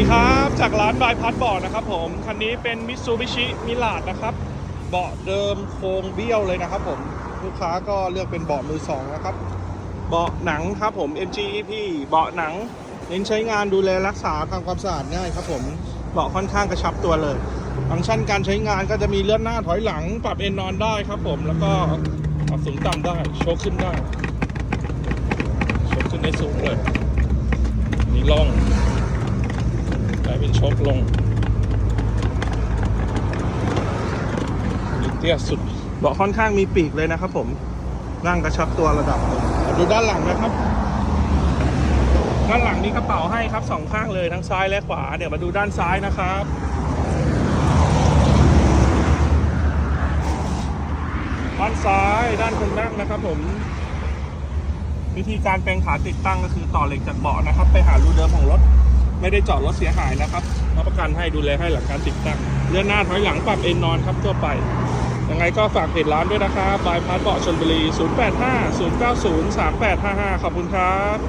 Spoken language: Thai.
ดีครับ จากร้านบายพัดเบาะนะครับผม คันนี้เป็นมิ t ซูบิชิมิลาดนะครับ เบาะเดิมโครงเบี้ยวเลยนะครับผมลูกค้าก็เลือกเป็นเบาะมือสองนะครับ เบาะหนังครับผม MGEP เบาะหนัง เน้นใช้งานดูแลรักษาทำความสะอาดง่ายครับผมเบาะค่อนข้างกระชับตัวเลย ฟังก์ชันการใช้งานก็จะมีเลื่อนหน้าถอยหลัง ปรับเอนนอนได้ครับผมแล้วก็ปรับสูงต่ำได้โชคขึ้นได้โชคขึ้นได้สูงเลยนี่ล่อง ชคลงเตี้ยสุดเบาะค่อนข้างมีปีกเลยนะครับ ผมนั่งกระชับตัวระดับมาดูด้านหลังนะครับ ด้านหลังมีกระเป๋าให้ครับสองข้างเลยทั้งซ้ายและขวาเดี๋ยวมาดูด้านซ้ายนะครับด้านซ้ายด้านคนนั่งนะครับ ผม วิธีการแปลงขาติดตั้งก็คือต่อเหล็กจากเบาะนะครับ ไปหารูเดิมของรถ ไม่ได้เจาะรถเสียหายนะครับรับประกันให้ดูแลให้หลังการติดตั้งเลื่อนหน้าถอยหลังปรับเอ็นนอนครับทั่วไปยังไงก็ฝากเพจร้านด้วยนะครับบายพาร์ทเบาะชนบุรี 085 090 3855 ขอบคุณครับ